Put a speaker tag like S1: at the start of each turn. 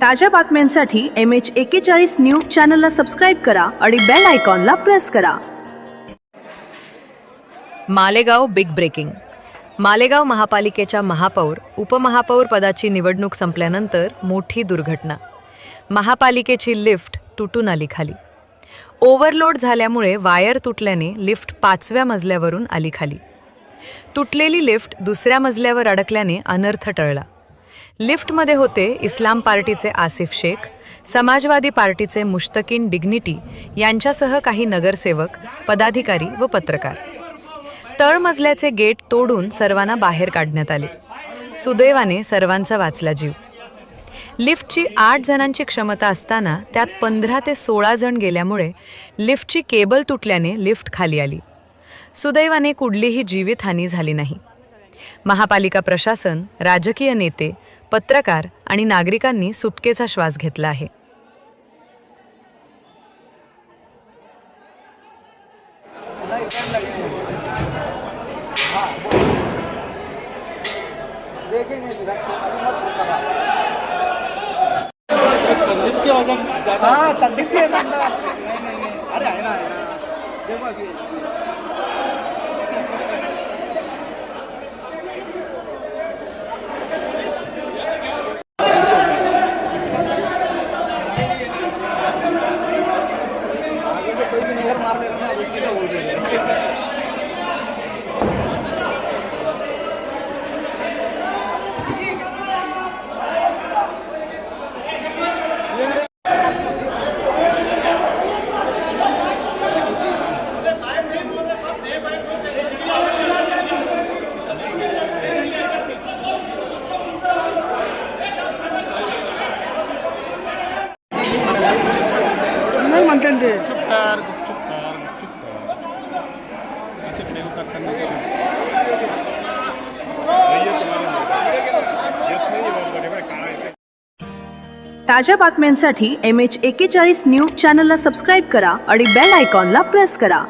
S1: ताज्या बातम्यांसाठी M H एक्केचाळीस न्यूज चॅनलला सबस्क्राईब करा आणि बेल आयकॉनला प्रेस करा.
S2: मालेगाव बिग ब्रेकिंग मालेगाव महापालिकेच्या महापौर उपमहापौर पदाची निवडणूक संपल्यानंतर मोठी दुर्घटना. महापालिकेची लिफ्ट तुटून आली खाली. ओव्हरलोड झाल्यामुळे वायर तुटल्याने लिफ्ट पाचव्या मजल्यावरून आली खाली. तुटलेली लिफ्ट दुसऱ्या मजल्यावर अडकल्याने अनर्थ टळला. लिफ्टमध्ये होते इस्लाम पार्टीचे आसिफ शेख समाजवादी पार्टीचे मुश्तकीन डिग्निटी यांच्यासह काही नगरसेवक पदाधिकारी व पत्रकार. तळमजल्याचे गेट तोडून सर्वांना बाहेर काढण्यात आले. सुदैवाने सर्वांचा वाचला जीव. लिफ्टची आठ जणांची क्षमता असताना त्यात पंधरा ते सोळा जण गेल्यामुळे लिफ्टची केबल तुटल्याने लिफ्ट खाली आली. सुदैवाने कुठलीही जीवितहानी झाली नाही. महापालिका प्रशासन राजकीय नेते पत्रकार आणि नागरिकांनी सुटकेचा श्वास घेतला आहे.
S3: अरे नहीं मानते थे
S4: चुप कर चुप कर चुप कर. ऐसे प्रयोग तक करने के लिए
S1: ताज्या बातम्यांसाठी एम एच एक्केचाळीस न्यूज चॅनलला सबस्क्राईब करा आणि बेल आयकॉनला प्रेस करा.